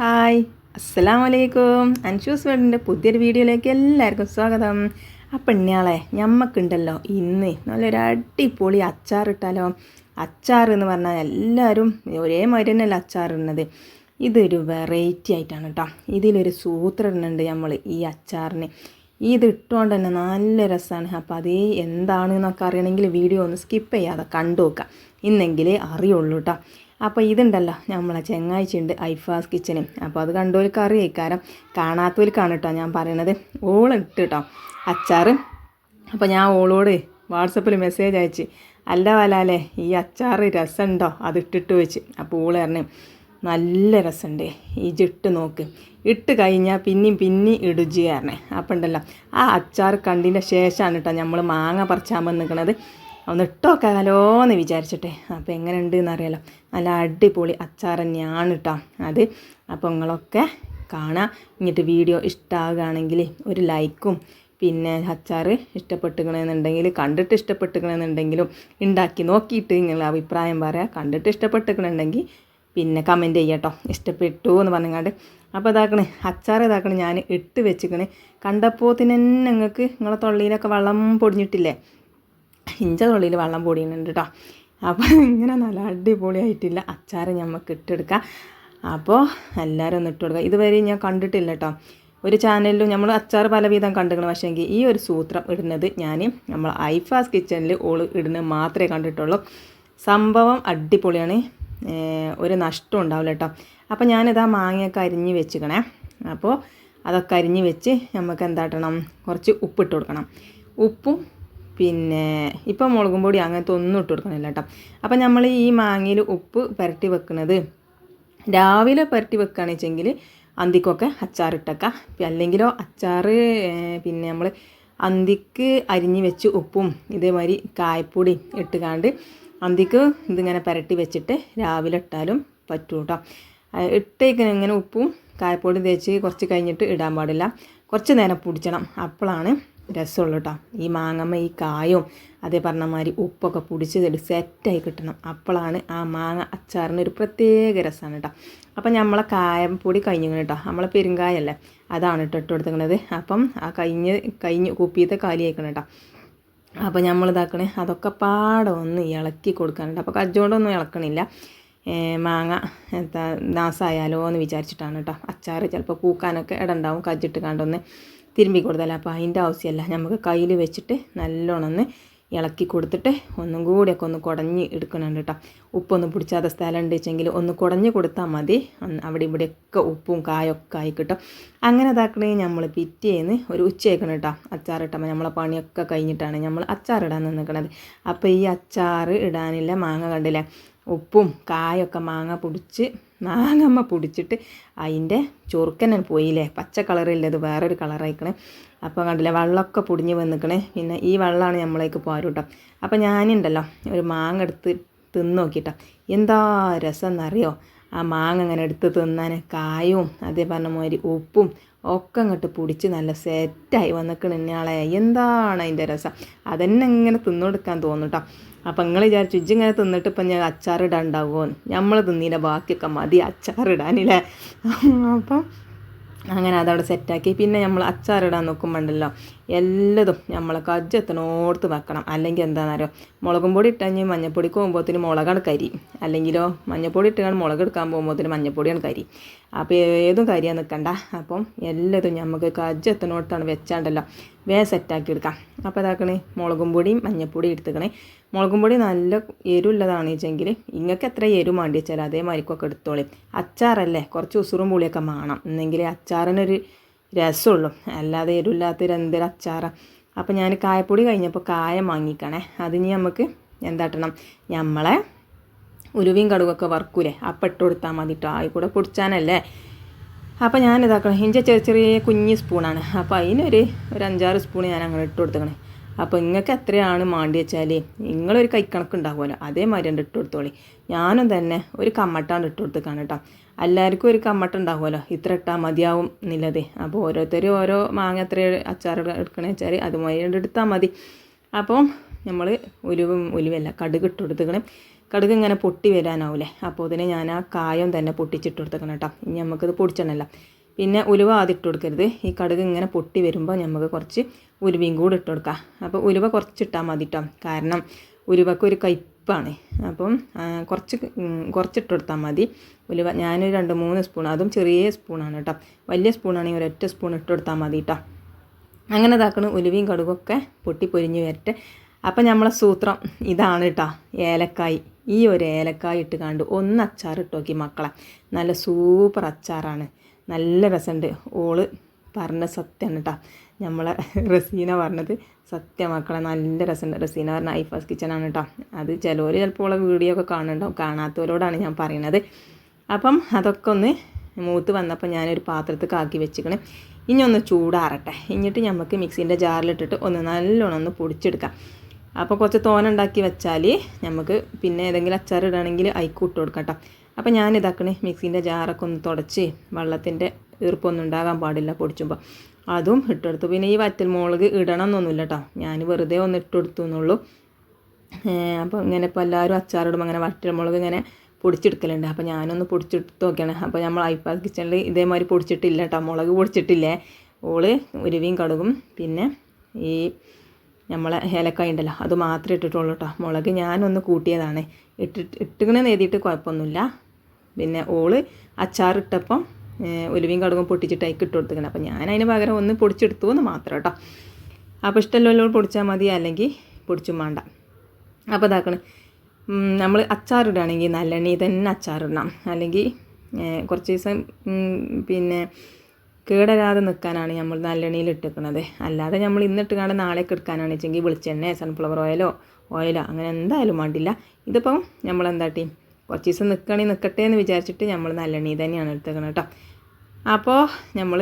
Hi അസ്സലാം വലൈക്കും അൻഷൂസ് വേൾഡിന്റെ പുതിയൊരു വീഡിയോയിലേക്ക് എല്ലാവർക്കും സ്വാഗതം. അപ്പം ഇന്നയാളെ ഞമ്മക്കുണ്ടല്ലോ ഇന്ന് നല്ലൊരു അടിപൊളി അച്ചാറിട്ടാലോ അച്ചാർ എന്ന് പറഞ്ഞാൽ എല്ലാവരും ഒരേ മാതിരി തന്നെയല്ല അച്ചാർ ഇടുന്നത്. ഇതൊരു വെറൈറ്റി ആയിട്ടാണ് കേട്ടോ. ഇതിലൊരു സൂത്രം ഇടുന്നുണ്ട് നമ്മൾ ഈ അച്ചാറിന്. ഇത് ഇട്ടുകൊണ്ട് തന്നെ നല്ല രസമാണ് അപ്പോൾ അതേ എന്താണെന്നൊക്കെ അറിയണമെങ്കിൽ വീഡിയോ ഒന്ന് സ്കിപ്പ് ചെയ്യാതെ കണ്ടു നോക്കാം ഇന്നെങ്കിലേ അറിയുള്ളൂ കേട്ടോ. അപ്പോൾ ഇതുണ്ടല്ലോ നമ്മളെ ചെങ്ങാഴ്ചയുണ്ട് ഐഫാസ് കിച്ചന്. അപ്പോൾ അത് കണ്ടോർക്ക് അറിയിക്കാരം കാണാത്തവർക്കാണ് കേട്ടോ ഞാൻ പറയണത്. ഓളിട്ട് കേട്ടോ അച്ചാർ അപ്പോൾ ഞാൻ ഓളോട് വാട്സപ്പിൽ മെസ്സേജ് അയച്ച് അല്ല വലാലേ ഈ അച്ചാറ് രസമുണ്ടോ അത് ഇട്ടിട്ട് വെച്ച്. അപ്പോൾ ഓൾ പറഞ്ഞു നല്ല രസമുണ്ട് ഈ ജിട്ട് നോക്ക്. ഇട്ട് കഴിഞ്ഞാൽ പിന്നെയും പിന്നെയും ഇടുജി പറഞ്ഞേ. അപ്പം ഉണ്ടല്ലോ ആ അച്ചാർ കണ്ടതിന്റെ ശേഷമാണ് കേട്ടോ നമ്മൾ മാങ്ങ പറിച്ചാൻ വന്ന് നിൽക്കണത് ഒന്ന് ഇട്ടോക്കാലോ എന്ന് വിചാരിച്ചിട്ടെ. അപ്പോൾ എങ്ങനെ ഉണ്ട് എന്നറിയാലോ നല്ല അടിപൊളി അച്ചാർ തന്നെയാണ് കേട്ടോ അത്. അപ്പോൾ നിങ്ങളൊക്കെ കാണാം. എന്നിട്ട് വീഡിയോ ഇഷ്ടമാകുകയാണെങ്കിൽ ഒരു ലൈക്കും പിന്നെ അച്ചാർ ഇഷ്ടപ്പെട്ടുകണമെന്നുണ്ടെങ്കിൽ കണ്ടിട്ട് ഇഷ്ടപ്പെട്ടുകണമെന്നുണ്ടെങ്കിലും ഉണ്ടാക്കി നോക്കിയിട്ട് നിങ്ങൾ അഭിപ്രായം പറയാം. കണ്ടിട്ട് ഇഷ്ടപ്പെട്ടുകണമെന്നുണ്ടെങ്കിൽ പിന്നെ കമന്റ് ചെയ്യട്ടോ ഇഷ്ടപ്പെട്ടു എന്ന് പറഞ്ഞാണ്ട് അപ്പോൾ ഇതാക്കണ് അച്ചാർ ഇതാക്കണേ. ഞാൻ ഇട്ട് വെച്ചിക്കണേ. കണ്ടപ്പോൾ തന്നെ നിങ്ങൾക്ക് നിങ്ങളെ തൊള്ളിയിലൊക്കെ വെള്ളം പൊടിഞ്ഞിട്ടില്ലേ? ഇഞ്ച തുള്ളിയിൽ വെള്ളം പൊടിയുന്നുണ്ട് കേട്ടോ അപ്പോൾ ഇങ്ങനെ നല്ല അടിപൊളിയായിട്ടില്ല. അച്ചാർ നമുക്ക് ഇട്ടെടുക്കാം. അപ്പോൾ എല്ലാവരും ഒന്ന് ഇട്ട് കൊടുക്കുക ഇതുവരെ ഞാൻ കണ്ടിട്ടില്ല കേട്ടോ ഒരു ചാനലിലും നമ്മൾ അച്ചാർ പലവിധം പക്ഷേ എങ്കിൽ ഈ ഒരു സൂത്രം ഇടുന്നത് ഞാൻ നമ്മൾ ഐഫാസ് കിച്ചണിൽ ഓൾ ഇടുന്നത് മാത്രമേ കണ്ടിട്ടുള്ളൂ. സംഭവം അടിപൊളിയാണ്. ഒരു നഷ്ടം ഉണ്ടാവില്ല കേട്ടോ അപ്പോൾ ഞാനിതാ മാങ്ങയൊക്കെ അരിഞ്ഞ് വെച്ചിക്കണേ. അപ്പോൾ അതൊക്കെ അരിഞ്ഞ് വെച്ച് നമുക്ക് എന്താട്ടണം? കുറച്ച് ഉപ്പിട്ട് കൊടുക്കണം. ഉപ്പും പിന്നെ ഇപ്പം മുളകും പൊടി അങ്ങനത്തെ ഒന്നും ഇട്ട് കൊടുക്കണില്ല കേട്ടോ. അപ്പം നമ്മൾ ഈ മാങ്ങയിൽ ഉപ്പ് പുരട്ടി വെക്കുന്നത് രാവിലെ പുരട്ടി വെക്കുകയാണെന്ന് വെച്ചെങ്കിൽ അന്തിക്കൊക്കെ അച്ചാറിട്ടേക്കാം അല്ലെങ്കിലോ അച്ചാർ പിന്നെ നമ്മൾ അന്തിക്ക് അരിഞ്ഞ് വെച്ച് ഉപ്പും ഇതേമാതിരി കായപ്പൊടി ഇട്ടുകാണ്ട് അന്തിക്ക് ഇതിങ്ങനെ പുരട്ടി വെച്ചിട്ട് രാവിലെ ഇട്ടാലും പറ്റും കേട്ടോ. ഇട്ടേക്കിന് ഇങ്ങനെ ഉപ്പും കായപ്പൊടി തേച്ച് കുറച്ച് കഴിഞ്ഞിട്ട് ഇടാൻ പാടില്ല. കുറച്ച് നേരം പിടിച്ചണം. അപ്പോഴാണ് രസമുള്ളൂ കേട്ടോ ഈ മാങ്ങമ്മ ഈ കായും അതേ പറഞ്ഞ മാതിരി ഉപ്പൊക്കെ പിടിച്ച് സെറ്റായി കിട്ടണം. അപ്പോഴാണ് ആ മാങ്ങ അച്ചാറിന് ഒരു പ്രത്യേക രസമാണ് കേട്ടോ അപ്പം നമ്മളെ കായം പൊടി കഴിഞ്ഞു കേട്ടോ നമ്മളെ പെരുങ്കായല്ലേ അതാണ് കേട്ടോ ഇട്ട് അപ്പം ആ കഴിഞ്ഞ് കഴിഞ്ഞ് കുപ്പിയത്തെ കാലി ആയിക്കണം കേട്ടോ അപ്പോൾ നമ്മൾ അതൊക്കെ പാടെ ഒന്ന് ഇളക്കി കൊടുക്കാനുണ്ട്. അപ്പോൾ കജ്ജോണ്ടൊന്നും ഇളക്കണില്ല. മാങ്ങ എന്താ നാസായാലോ എന്ന് വിചാരിച്ചിട്ടാണ് കേട്ടോ അച്ചാർ ചിലപ്പോൾ പൂക്കാനൊക്കെ ഇടണ്ടാവും കജ്ജിട്ട് കണ്ടൊന്ന്. തിരുമ്പി കൊടുത്താൽ അപ്പോൾ അതിന്റെ ആവശ്യമല്ല. നമുക്ക് കയ്യിൽ വെച്ചിട്ട് നല്ലോണം ഒന്ന് ഇളക്കി കൊടുത്തിട്ട് ഒന്നും കൂടിയൊക്കെ ഒന്ന് കുടഞ്ഞ് എടുക്കണുണ്ട് കേട്ടോ ഉപ്പൊന്ന് പിടിച്ചാത്ത സ്ഥലം ഉണ്ട് വെച്ചെങ്കിൽ ഒന്ന് കുടഞ്ഞ് കൊടുത്താൽ മതി. അവിടെ ഇവിടെയൊക്കെ ഉപ്പും കായൊക്കെ ആയി കിട്ടും. അങ്ങനെ ഇതാക്കണേ നമ്മൾ പിറ്റേന്ന് ഒരു ഉച്ചയേക്കണം കേട്ടോ അച്ചാറിട്ടപ്പോൾ നമ്മളെ പണിയൊക്കെ കഴിഞ്ഞിട്ടാണ് നമ്മൾ അച്ചാറിടാൻ നിന്നിക്കണത് അപ്പോൾ ഈ അച്ചാർ ഇടാനില്ല മാങ്ങ കണ്ടില്ലേ? ഉപ്പും കായൊക്കെ മാങ്ങ പൊടിച്ച് മാങ്ങമ്മ പൊടിച്ചിട്ട് അതിന്റെ ചൊറുക്കനെ പോയില്ലേ? പച്ച കളറില്ലത് വേറൊരു കളറായിക്കണേ. അപ്പോൾ കണ്ടില്ലേ വെള്ളമൊക്കെ പൊടിഞ്ഞ് വന്നിക്കണേ. പിന്നെ ഈ വെള്ളമാണ് നമ്മളേക്ക് പോരും കേട്ടോ അപ്പോൾ ഞാനുണ്ടല്ലോ ഒരു മാങ്ങ എടുത്ത് തിന്ന് നോക്കിട്ടോ. എന്താ രസം എന്നറിയോ ആ മാങ്ങ അങ്ങനെ എടുത്ത് തിന്നാൻ കായും അതേ പറഞ്ഞ മാതിരി ഉപ്പും ഒക്കെ അങ്ങോട്ട് പൊടിച്ച് നല്ല സെറ്റായി വന്നിക്കണ ഇന്നയാളെ എന്താണ് അതിന്റെ രസം? അതന്നെ ഇങ്ങനെ തോന്നും കേട്ടോ അപ്പം നിങ്ങൾ വിചാരിച്ചു ഇജ്ജിങ്ങനെ തിന്നിട്ട് ഇപ്പം ഞാൻ അച്ചാറിടാൻ ഉണ്ടാവുമോ നമ്മൾ തിന്നിന്റെ ബാക്കിയൊക്കെ മതി അച്ചാറിടാനില്ലേ? അപ്പം അങ്ങനെ അതവിടെ സെറ്റാക്കി. പിന്നെ നമ്മൾ അച്ചാറിടാൻ നോക്കുമ്പോണ്ടല്ലോ എല്ലതും നമ്മൾ കജ്ജെത്തണോർത്ത് വെക്കണം. അല്ലെങ്കിൽ എന്താണെന്നറിയോ മുളകും പൊടി ഇട്ടഞ്ഞ് മഞ്ഞപ്പൊടിക്ക് പോകുമ്പോഴത്തേന് മുളകാണ് കരി. അല്ലെങ്കിലോ മഞ്ഞപ്പൊടി ഇട്ടാണ് മുളക് എടുക്കാൻ പോകുമ്പോഴത്തേന് മഞ്ഞപ്പൊടിയാണ് കരി. അപ്പോൾ ഏതും കരിയാൻ നിൽക്കണ്ട അപ്പം എല്ലാതും നമുക്ക് കജ്ജെത്തണോടത്താണ് വെച്ചാണ്ടല്ലോ വേ സെറ്റാക്കി എടുക്കാം. അപ്പോൾ ഇതാക്കണേ മുളകും പൊടിയും മഞ്ഞപ്പൊടിയും എടുത്തുക്കണേ. മുളകും പൊടി നല്ല എരുള്ളതാണ് വെച്ചെങ്കിൽ ഇങ്ങൾക്ക് എത്ര എരു മാണ്ടി വെച്ചാൽ അതേമാതിരിക്കൊക്കെ എടുത്തോളി. അച്ചാറല്ലേ കുറച്ച് ഉസുറും പുളിയൊക്കെ വേണം എന്നെങ്കിൽ അച്ചാറിനൊരു രസമുള്ളൂ അല്ലാതെ എരുല്ലാത്തൊരു എന്തൊരു അച്ചാറാണ് അപ്പോൾ ഞാൻ കായപ്പൊടി കഴിഞ്ഞപ്പോൾ കായം വാങ്ങിക്കണേ. അതിന് നമുക്ക് എന്താട്ടണം? നമ്മളെ ഉരുവിയും കടുകൊക്കെ വറക്കൂലേ അപ്പം ഇട്ട് കൊടുത്താൽ മതി കേട്ടോ ആയി കൂടെ പൊടിച്ചാനല്ലേ. അപ്പോൾ ഞാൻ ഇതാക്കണം ഇഞ്ച ചെറിയ ചെറിയ കുഞ്ഞ് സ്പൂണാണ്. അപ്പോൾ അതിനൊരു ഒരു അഞ്ചാറ് സ്പൂൺ ഞാൻ അങ്ങനെ ഇട്ട് കൊടുത്തേക്കണേ. അപ്പോൾ നിങ്ങൾക്ക് എത്രയാണ് മാണ്ടി വെച്ചാൽ നിങ്ങളൊരു കൈക്കണക്ക് ഉണ്ടാകുമല്ലോ അതേമാതിരി ഉണ്ട് ഇട്ട് കൊടുത്തോളി. ഞാനും തന്നെ ഒരു കമ്മട്ടാണ് ഇട്ട് കേട്ടോ എല്ലാവർക്കും ഒരു കമ്മട്ട ഉണ്ടാകുമല്ലോ ഇത്ര ഇട്ടാൽ മതിയാവും എന്നുള്ളത്. അപ്പോൾ ഓരോരുത്തരും ഓരോ മാങ്ങ എത്ര അച്ചാർ എടുക്കണമെന്ന് വെച്ചാൽ അതുമായി എടുത്താൽ മതി. അപ്പം നമ്മൾ ഉലുവും ഉലുവല്ല കടുക് ഇട്ട് കടുക് ഇങ്ങനെ പൊട്ടി വരാനാവില്ലേ അപ്പോൾ ഇതിന് ഞാൻ ആ കായം തന്നെ പൊട്ടിച്ചിട്ട് കൊടുത്തേക്കണം കേട്ടോ ഇനി നമുക്കിത് പൊടിച്ചണമല്ലോ പിന്നെ ഉലുവ ആദ്യം ഇട്ട് കൊടുക്കരുത്. ഈ കടുക് ഇങ്ങനെ പൊട്ടി വരുമ്പോൾ നമുക്ക് കുറച്ച് ഉലുവയും കൂടി ഇട്ട് കൊടുക്കാം. അപ്പോൾ ഉലുവ കുറച്ചിട്ടാൽ മതി കേട്ടോ കാരണം ഉലുവക്ക് ഒരു കയ്പ്പാണ്. അപ്പം കുറച്ച് കുറച്ചിട്ട് കൊടുത്താൽ മതി. ഉലുവ ഞാനൊരു രണ്ട് മൂന്ന് സ്പൂൺ അതും ചെറിയ സ്പൂണാണ് കേട്ടോ വലിയ സ്പൂണാണെങ്കിൽ ഒരൊറ്റ സ്പൂൺ ഇട്ട് കൊടുത്താൽ മതി കേട്ടോ അങ്ങനെ ഇതാക്കണം ഉലുവയും കടുകൊക്കെ പൊട്ടി പൊരിഞ്ഞ് വരട്ടെ. അപ്പം നമ്മളെ സൂത്രം ഇതാണ് കേട്ടോ ഏലക്കായ്. ഈ ഒരു ഏലക്കായ് ഇട്ട് കണ്ട് ഒന്ന് അച്ചാർ ഇട്ട് നോക്കി മക്കളെ. നല്ല സൂപ്പർ അച്ചാറാണ്. നല്ല രസമുണ്ട്. ഓൾ പറഞ്ഞ സത്യമാണ് കേട്ടോ നമ്മളെ റസീന പറഞ്ഞത് സത്യമാക്കളെ നല്ല രസമുണ്ട്. റസീന പറഞ്ഞ ഐഫാസ് കിച്ചണാണ് കേട്ടോ അത് ചിലവർ ചിലപ്പോൾ ഉള്ള വീഡിയോ ഒക്കെ കാണുന്നുണ്ടാവും. കാണാത്തവരോടാണ് ഞാൻ പറയുന്നത് അപ്പം അതൊക്കെ ഒന്ന് മൂത്ത് വന്നപ്പോൾ ഞാനൊരു പാത്രത്തിൽ ആക്കി വെച്ചിക്കണേ. ഇനി ഒന്ന് ചൂടാറട്ടെ. എന്നിട്ട് നമുക്ക് മിക്സീന്റെ ജാറിലിട്ടിട്ട് ഒന്ന് നല്ലോണം ഒന്ന് പൊടിച്ചെടുക്കാം. അപ്പോൾ കുറച്ച് തോന ഉണ്ടാക്കി വെച്ചാൽ നമുക്ക് പിന്നെ ഏതെങ്കിലും അച്ചാർ ഇടുകയാണെങ്കിൽ അയക്കൂട്ട് കൊടുക്കാം കേട്ടോ അപ്പോൾ ഞാൻ ഇതാക്കണേ മിക്സീന്റെ ജാറൊക്കെ ഒന്ന് തുടച്ച് വെള്ളത്തിന്റെ ഈർപ്പൊന്നും ഉണ്ടാകാൻ പാടില്ല പൊടിച്ചുമ്പോൾ അതും ഇട്ടെടുത്തു. പിന്നെ ഈ വറ്റൽ മുളക് ഇടണം എന്നൊന്നുമില്ല കേട്ടോ ഞാൻ വെറുതെ ഒന്ന് ഇട്ടെടുത്തു എന്നുള്ളൂ അപ്പോൾ ഇങ്ങനെ ഇപ്പോൾ എല്ലാവരും അച്ചാറിടുമ്പോൾ അങ്ങനെ വറ്റൽ മുളക് ഇങ്ങനെ പൊടിച്ചെടുക്കലുണ്ട്. അപ്പോൾ ഞാനൊന്ന് പൊടിച്ചെടുത്ത് നോക്കിയാണ്. അപ്പോൾ നമ്മൾ ഐപ്പാസ് കിച്ചണിൽ ഇതേമാതിരി പൊടിച്ചിട്ടില്ല കേട്ടോ മുളക് പൊടിച്ചിട്ടില്ലേ? ഓൾ ഉരുവിയും കടുകും പിന്നെ ഈ നമ്മളെ ഏലക്കായ ഉണ്ടല്ലോ അത് മാത്രമേ ഇട്ടിട്ടുള്ളൂ കേട്ടോ മുളക് ഞാനൊന്ന് കൂട്ടിയതാണ്. ഇട്ടിട്ട് ഇട്ടിങ്ങനെ എഴുതിയിട്ട് കുഴപ്പമൊന്നുമില്ല. പിന്നെ ഓൾ അച്ചാറിട്ടപ്പം ഉലുവയും കടുകും പൊട്ടിച്ചിട്ട് അയക്കിട്ട് ഇട്ട് കൊടുത്തിക്കണം അപ്പോൾ ഞാൻ അതിന് പകരം ഒന്ന് പൊടിച്ചെടുത്തു എന്ന് മാത്രം കേട്ടോ. അപ്പോൾ ഇഷ്ടമല്ലോ പൊടിച്ചാൽ മതി അല്ലെങ്കിൽ പൊടിച്ചും വേണ്ട അപ്പോൾ ഇതാക്കണം. നമ്മൾ അച്ചാറിടുകയാണെങ്കിൽ നല്ലെണ്ണയിൽ തന്നെ അച്ചാറിടണം. അല്ലെങ്കിൽ കുറച്ച് ദിവസം പിന്നെ കേടരാതെ നിൽക്കാനാണ് നമ്മൾ നല്ലെണ്ണയിൽ ഇട്ടിരിക്കുന്നത് അല്ലാതെ നമ്മൾ ഇന്നിട്ട് കാണാൻ നാളേക്ക് എടുക്കാനാണ് വെച്ചെങ്കിൽ വെളിച്ചെണ്ണ സൺഫ്ലവർ ഓയിലോ ഓയിലോ അങ്ങനെ എന്തായാലും വേണ്ടില്ല. ഇതിപ്പം നമ്മൾ എന്താട്ടി കുറച്ച് ദിവസം നിൽക്കണമെങ്കിൽ നിൽക്കട്ടെ എന്ന് വിചാരിച്ചിട്ട് നമ്മൾ നല്ലെണ്ണയിൽ തന്നെയാണ് എടുത്തേക്കുന്നത് കേട്ടോ അപ്പോൾ നമ്മൾ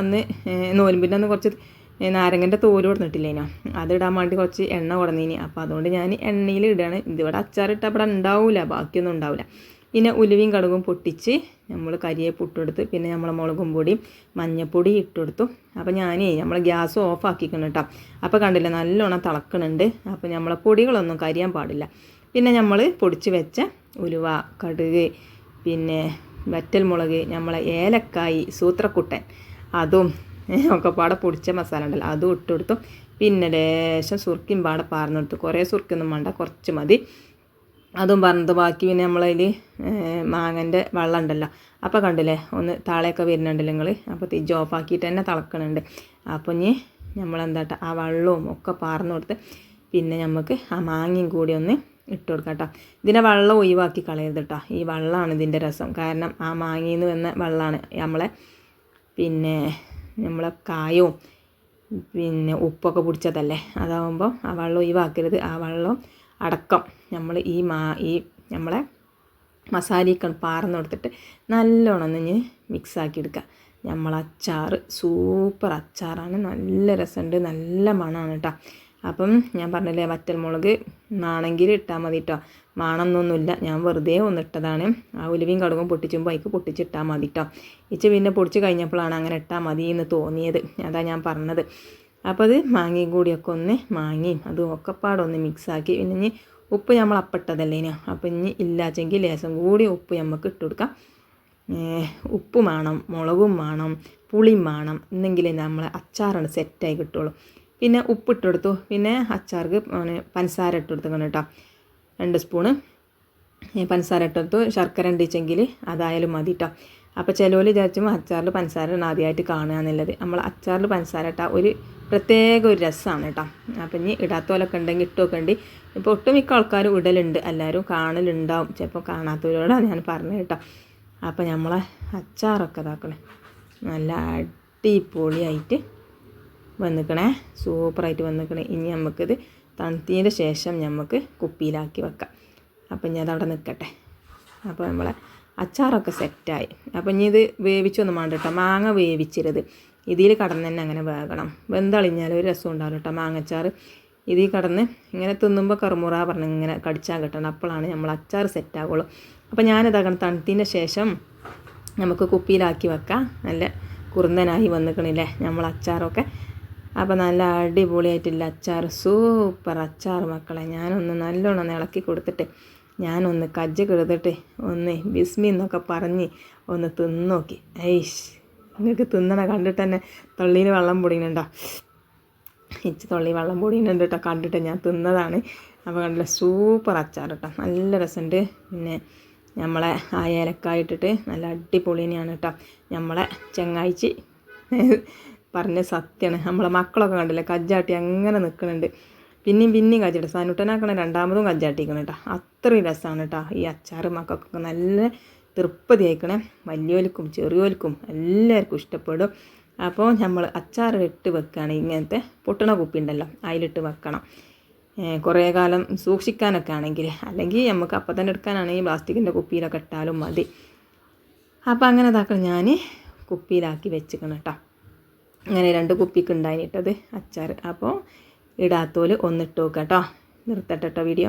അന്ന് നോലുമ്പിന്റെ അന്ന് കുറച്ച് നാരങ്ങന്റെ തോൽ കൊടുത്തിട്ടില്ലേനോ അതിടാൻ വേണ്ടി കുറച്ച് എണ്ണ കൊടുന്നീനി. അപ്പോൾ അതുകൊണ്ട് ഞാൻ എണ്ണയിൽ ഇടുകയാണ് ഇതിവിടെ അച്ചാറിട്ട് അവിടെ ഉണ്ടാവില്ല ബാക്കിയൊന്നും ഉണ്ടാവില്ല പിന്നെ ഉലുവയും കടുകും പൊട്ടിച്ച് നമ്മൾ കരിയെ പുട്ടെടുത്ത് പിന്നെ നമ്മൾ മുളകും പൊടിയും മഞ്ഞപ്പൊടി ഇട്ടെടുത്തു അപ്പോൾ ഞാനേ നമ്മൾ ഗ്യാസ് ഓഫ് ആക്കിക്കണം കേട്ടോ അപ്പോൾ കണ്ടില്ല നല്ലോണം തിളക്കണുണ്ട്. അപ്പോൾ നമ്മളെ പൊടികളൊന്നും കരിയാൻ പാടില്ല. പിന്നെ നമ്മൾ പൊടിച്ച് വെച്ച ഉലുവ കടുക് പിന്നെ വറ്റൽ മുളക് നമ്മളെ ഏലക്കായി സൂത്രക്കുട്ടൻ അതും ഒക്കെ പാടെ പൊടിച്ച മസാല ഉണ്ടല്ലോ അതും ഇട്ട് കൊടുത്തു. പിന്നെ ലേശം സുർക്കിയും പാടെ പാർന്നെടുത്തു കുറേ സുർക്കൊന്നും വേണ്ട കുറച്ച് മതി. അതും പറഞ്ഞത് ബാക്കി പിന്നെ നമ്മളതിൽ മാങ്ങന്റെ വെള്ളം ഉണ്ടല്ലോ. അപ്പോൾ കണ്ടില്ലേ ഒന്ന് താളയൊക്കെ വരുന്നുണ്ടല്ലോ നിങ്ങൾ അപ്പോൾ തീ ഓഫാക്കിയിട്ട് തന്നെ തിളക്കണുണ്ട്. അപ്പോൾ ഇനി നമ്മളെന്താട്ടെ ആ വെള്ളവും ഒക്കെ പാർന്നു കൊടുത്ത് പിന്നെ നമുക്ക് ആ മാങ്ങയും കൂടി ഒന്ന് ഇട്ട് കൊടുക്കാം കേട്ടോ. ഇതിനെ വെള്ളം ഒഴിവാക്കി കളയരുത് കേട്ടോ. ഈ വെള്ളമാണ് ഇതിന്റെ രസം. കാരണം ആ മാങ്ങയിൽ നിന്ന് വന്ന വെള്ളമാണ് നമ്മളെ പിന്നെ നമ്മളെ കായവും പിന്നെ ഉപ്പൊക്കെ പിടിച്ചതല്ലേ? അതാവുമ്പോൾ ആ വെള്ളം ഒഴിവാക്കരുത്. ആ വെള്ളം അടക്കം നമ്മൾ ഈ മാ ഈ നമ്മളെ മസാലയൊക്കെ പാർന്ന് കൊടുത്തിട്ട് നല്ലോണം ഒന്ന് മിക്സ് മിക്സാക്കി എടുക്കുക. നമ്മൾ അച്ചാർ സൂപ്പർ അച്ചാറാണ്. നല്ല രസമുണ്ട്. നല്ല മണമാണ് കേട്ടോ. അപ്പം ഞാൻ പറഞ്ഞില്ലേ വറ്റൽ മുളക് നാണെങ്കിൽ ഇട്ടാൽ മതി കേട്ടോ മാണമെന്നൊന്നുമില്ല ഞാൻ വെറുതെ ഒന്നിട്ടതാണ് ആ ഉലുവയും കടുകും പൊട്ടിച്ചുമ്പോൾ അതിക്ക് പൊട്ടിച്ചിട്ടാൽ മതി കേട്ടോ ഇച്ച് പിന്നെ പൊടിച്ച് കഴിഞ്ഞപ്പോഴാണ് അങ്ങനെ ഇട്ടാൽ മതി എന്ന് തോന്നിയത്. അതാ ഞാൻ പറഞ്ഞത്. അപ്പോൾ അത് മാങ്ങയും കൂടിയൊക്കെ ഒന്ന് മാങ്ങയും അതും ഒക്കെപ്പാടൊന്ന് മിക്സാക്കി. പിന്നെ ഇനി ഉപ്പ് നമ്മൾ അപ്പിട്ടതല്ലേ ഇനി? അപ്പം ഇനി ഇല്ലാച്ചെങ്കിൽ ലേശം കൂടി ഉപ്പ് നമുക്ക് ഇട്ട് കൊടുക്കാം. ഉപ്പും വേണം മുളകും വേണം പുളിയും വേണം എന്നെങ്കിലേ നമ്മൾ അച്ചാറാണ് സെറ്റായി കിട്ടുള്ളൂ. പിന്നെ ഉപ്പിട്ട് കൊടുത്തു പിന്നെ അച്ചാർക്ക് പഞ്ചസാര ഇട്ട് കൊടുത്തു കേട്ടോ. രണ്ട് സ്പൂണ്. പഞ്ചസാര ഇട്ടെടുത്തു ശർക്കര ഉണ്ടിച്ചെങ്കിൽ അതായാലും മതി കേട്ടോ അപ്പോൾ ചിലവർ വിചാരിച്ചുമ്പോൾ അച്ചാറിൽ പഞ്ചസാര ആദ്യമായിട്ട് കാണുക എന്നുള്ളത്. നമ്മൾ അച്ചാറിൽ പഞ്ചസാര ഇട്ടാൽ ഒരു പ്രത്യേക ഒരു രസമാണ് കേട്ടോ അപ്പം ഇനി ഇടാത്തോലൊക്കെ ഉണ്ടെങ്കിൽ ഇട്ടൊക്കെ ഉണ്ട് ഇപ്പോൾ ഒട്ടുമിക്ക ആൾക്കാരും ഇടലുണ്ട്. എല്ലാവരും കാണലുണ്ടാവും. ചിലപ്പോൾ കാണാത്തവരോടാണ് ഞാൻ പറഞ്ഞത് കേട്ടോ അപ്പോൾ നമ്മളെ അച്ചാറൊക്കെ ഇതാക്കണേ. നല്ല അടിപൊളിയായിട്ട് വന്നിക്കണേ. സൂപ്പറായിട്ട് വന്നിക്കണേ. ഇനി നമുക്കിത് തണുത്തതിന്റെ ശേഷം നമുക്ക് കുപ്പിയിലാക്കി വെക്കാം. അപ്പം ഞാൻ അതവിടെ നിൽക്കട്ടെ. അപ്പോൾ നമ്മളെ അച്ചാറൊക്കെ സെറ്റായി. അപ്പം ഇനി ഇത് വേവിച്ചൊന്നും വേണ്ട കേട്ടോ. മാങ്ങ വേവിച്ചിരുത്. ഇതിൽ കടന്ന് തന്നെ അങ്ങനെ വേകണം. വെന്തളിഞ്ഞാൽ ഒരു രസം ഉണ്ടാവില്ല കേട്ടോ മാങ്ങച്ചാറ്. ഇതിൽ കടന്ന് ഇങ്ങനെ തിന്നുമ്പോൾ കറുമുറ പറഞ്ഞ് ഇങ്ങനെ കടിച്ചാൽ കിട്ടണം. അപ്പോഴാണ് നമ്മൾ അച്ചാർ സെറ്റാകുള്ളൂ അപ്പോൾ ഞാനിതാക്കണം തണുത്തതിന്റെ ശേഷം നമുക്ക് കുപ്പിയിലാക്കി വെക്കാം. നല്ല കുറുന്നനായി വന്നിക്കണില്ലേ? നമ്മൾ അച്ചാറൊക്കെ അപ്പോൾ നല്ല അടിപൊളിയായിട്ടില്ല. അച്ചാർ സൂപ്പർ അച്ചാർ മക്കളെ. ഞാനൊന്ന് നല്ലോണം ഇളക്കി കൊടുത്തിട്ട് ഞാനൊന്ന് കജ്ജ കെടുത്തിട്ട് ഒന്ന് ബിസ്മി എന്നൊക്കെ പറഞ്ഞ് ഒന്ന് തിന്നോക്കി. ഐഷ് നിങ്ങൾക്ക് തിന്നണ കണ്ടിട്ട് തന്നെ തൊള്ളിയിൽ വെള്ളം പൊടിയുന്നുണ്ടോ? ഇച്ച് തൊള്ളി വെള്ളം പൊടിയുന്നുണ്ട് കേട്ടോ. കണ്ടിട്ട് ഞാൻ തിന്നതാണ്. അപ്പോൾ കണ്ടില്ല സൂപ്പർ അച്ചാർ കേട്ടോ. നല്ല രസമുണ്ട്. പിന്നെ നമ്മളെ ആ ഏലക്കായിട്ടിട്ട് നല്ല അടിപൊളിനെയാണ് കേട്ടോ. നമ്മളെ ചെങ്ങാഴ്ചി പറഞ്ഞ സത്യമാണ് നമ്മളെ മക്കളൊക്കെ കണ്ടില്ലേ കജ്ജാട്ടി അങ്ങനെ നിൽക്കുന്നുണ്ട് പിന്നെയും പിന്നെയും കജ്ജാട്ടി. സനുട്ടനാക്കണ രണ്ടാമതും കജ്ജാട്ടിക്കണം കേട്ടോ അത്രയും രസമാണ് കേട്ടോ ഈ അച്ചാർ മക്കൾക്കൊക്കെ നല്ല തൃപ്തി ആയിക്കണേ വലിയോലിക്കും ചെറിയോലിക്കും എല്ലാവർക്കും ഇഷ്ടപ്പെടും. അപ്പോൾ നമ്മൾ അച്ചാർ ഇട്ട് വെക്കുകയാണ് ഇങ്ങനത്തെ പൊട്ടണ കുപ്പി ഉണ്ടല്ലോ അതിലിട്ട് വെക്കണം. കുറേ കാലം സൂക്ഷിക്കാനൊക്കെ ആണെങ്കിൽ അല്ലെങ്കിൽ നമുക്ക് അപ്പം തന്നെ എടുക്കാനാണെങ്കിൽ പ്ലാസ്റ്റിക്കിന്റെ കുപ്പിയിലൊക്കെ ഇട്ടാലും മതി. അപ്പോൾ അങ്ങനെ ഇതാക്കണം ഞാൻ കുപ്പിയിലാക്കി വെച്ചിക്കണം കേട്ടോ അങ്ങനെ രണ്ട് കുപ്പിക്ക് ഉണ്ടായിട്ടത് അച്ചാർ അപ്പോൾ ഇടാത്തോൽ ഒന്നിട്ട് നോക്കാം കേട്ടോ നിർത്തട്ടെ കേട്ടോ വീഡിയോ.